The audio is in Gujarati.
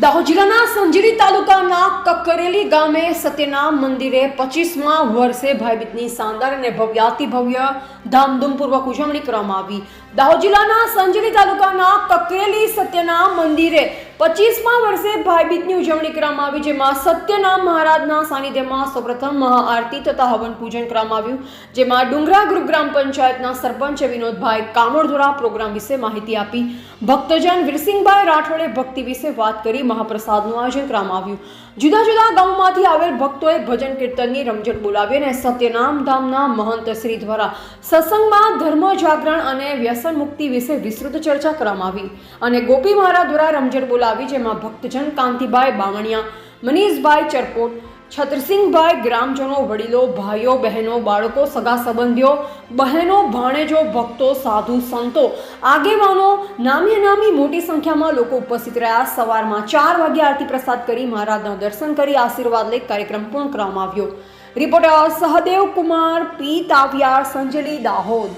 દાહોદ જિલ્લાના સંજરી તાલુકાના કકરેલી ગામે સત્યનામ મંદિરે પચીસમાં વર્ષે ભાઈબીજની શાનદાર અને ભવ્યાતિ ભવ્ય ધામધૂમપૂર્વક ઉજવણી કરવામાં આવી. દાહોદ જિલ્લાના સંજરી તાલુકાના કકરેલી સત્યનામ મંદિરે પચીસમાં વર્ષે ભાઈબીજની ઉજવણી કરવામાં આવી, જેમાં સત્યનામ મહારાજના સાનિધ્યમાં સૌપ્રથમ મહાઆરતી તથા હવન પૂજન કરવામાં આવ્યું, જેમાં ડુંગરા ગ્રુપ ગ્રામ પંચાયતના સરપંચ વિનોદભાઈ કામોડ પ્રોગ્રામ વિશે માહિતી આપી. ભક્તજન વીરસિંહભાઈ રાઠોડે ભક્તિ વિશે વાત કરી મહાપ્રસાદનું આયોજન કરવામાં આવ્યું. જુદા જુદા ગામોમાંથી આવેલ ભક્તોએ ભજન કીર્તનની રમઝટ બોલાવી અને સત્યનામ ધામના મહંત શ્રી દ્વારા સત્સંગમાં ધર્મ જાગરણ અને વ્યસન મુક્તિ વિશે વિસ્તૃત ચર્ચા કરવામાં આવી. અને ગોપી મહારાજ દ્વારા રમઝટ બોલાવી જેમાં ભક્તજન કાંતિભાઈ બામણિયા મનીષભાઈ ચરકોટ છત્રસિંહભાઈ ગ્રામજનો, વડીલો, ભાઈઓ, બહેનો, બાળકો, સગા સંબંધીઓ, બહેનો, ભાણેજો, ભક્તો, સાધુ, સંતો, આગેવાનો, નામી નામી મોટી સંખ્યામાં લોકો ઉપસ્થિત રહ્યા. સવારમાં ચાર વાગે આરતી પ્રસાદ કરી મહારાજના દર્શન કરી આશીર્વાદ લઈ કાર્યક્રમ પૂર્ણ કરવામાં આવ્યો. Reporter Sahdev Kumar, P Taviyar Sanjeli Dahod.